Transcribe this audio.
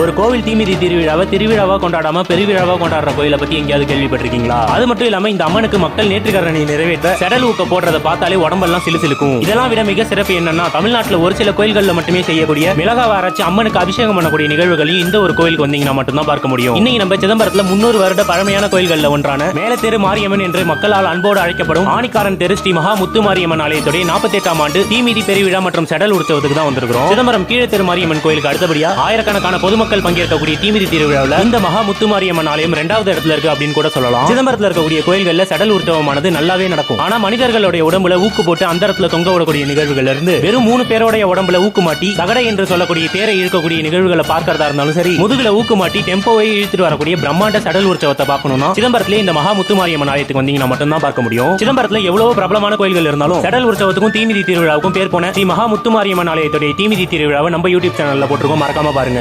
ஒரு கோவில் தீமிதி திருவிழாவை திருவிழாவா கொண்டாடாம பெருவிழாவா கொண்டாடுற கோயிலை பத்தி எங்கேயாவது கேள்விப்பட்டிருக்கீங்களா? அது மட்டும் இல்லாம இந்த அம்மனுக்கு மக்கள் நேற்றுக்கரணி நிறைவேற்ற செடல் ஊக்க போடுறத பார்த்தாலே உடம்பெல்லாம் சிலுசிலுக்கும். இதெல்லாம் விட மிக சிறப்பு என்னன்னா தமிழ்நாட்டுல ஒரு சில கோயில்கள்ல மட்டுமே செய்யக்கூடிய மிளகாவை அரைச்சு அம்மனுக்கு அபிஷேகம் பண்ணக்கூடிய நிகழ்வுகளையும் இந்த ஒரு கோயிலுக்கு வந்தீங்கன்னா மட்டும்தான் பார்க்க முடியும். இன்னைக்கு நம்ம சிதம்பரத்துல முன்னூறு வருட பழமையான கோயில்கள்ல ஒன்றான மேலத்தெரு மாரியம்மன் என்று மக்களால் அன்போடு அழைக்கப்படும் ஆணிக்காரன் தெரு ஸ்ரீ மகா முத்து மாரியம்மன் ஆலயத்துடைய நாற்பத்தி எட்டாம் ஆண்டு தீமிதி பெருவிழா மற்றும் செடல் உற்சவத்துக்கு தான் வந்திருக்கிறோம். சிதம்பரம் தெரு மாரியம்மன் கோயிலுக்கு அடுத்தபடியா ஆயிரக்கணக்கான பொதுமக்கள் பங்கேற்கக்கூடிய தீமிதி திருவிழாவில் இந்த மகா முத்துமாரியம்மன் ஆலயம் இரண்டாவது இடத்துல இருக்கு அப்படின்னு கூட சொல்லலாம். சிதம்பரத்துல இருக்கக்கூடிய கோயில்கள்ல சடல் உற்சவமானது நல்லாவே நடக்கும். ஆனா மனிதர்களுடைய உடம்புல ஊக்கு போட்டு அந்த இடத்துல தொங்க விடக்கூடிய நிகழ்வுகள்ல இருந்து வெறும் மூணு பேரோடைய உடம்புல ஊக்கு மாட்டி தகடை என்று சொல்லக்கூடிய தேரை இழுக்கக்கூடிய நிகழ்வுகளை பார்க்கறதா இருந்தாலும் சரி முதுகுல ஊக்கு மாட்டி டெம்போவை இழுத்துட்டு வரக்கூடிய பிரம்மாண்ட சடல் உற்சவத்தை பார்க்கணும்னா சிதம்பரத்திலே இந்த மகா முத்து மாரியம்மன் ஆலயத்துக்கு வந்தீங்கன்னா மட்டும்தான் பார்க்க முடியும். சிதம்பரத்துல எவ்வளவு பிரபலமான கோயில்கள் இருந்தாலும் சடல் உற்சவத்துக்கும் தீமிதி திருவிழாவுக்கும் பேர் போன ஸ்ரீ மகா முத்துமாரியம்மன் ஆலயத்துடைய தீமிதி திருவிழாவை நம்ம யூடியூப் சேனல்ல போட்டிருக்கோம். மறக்காம பாருங்க.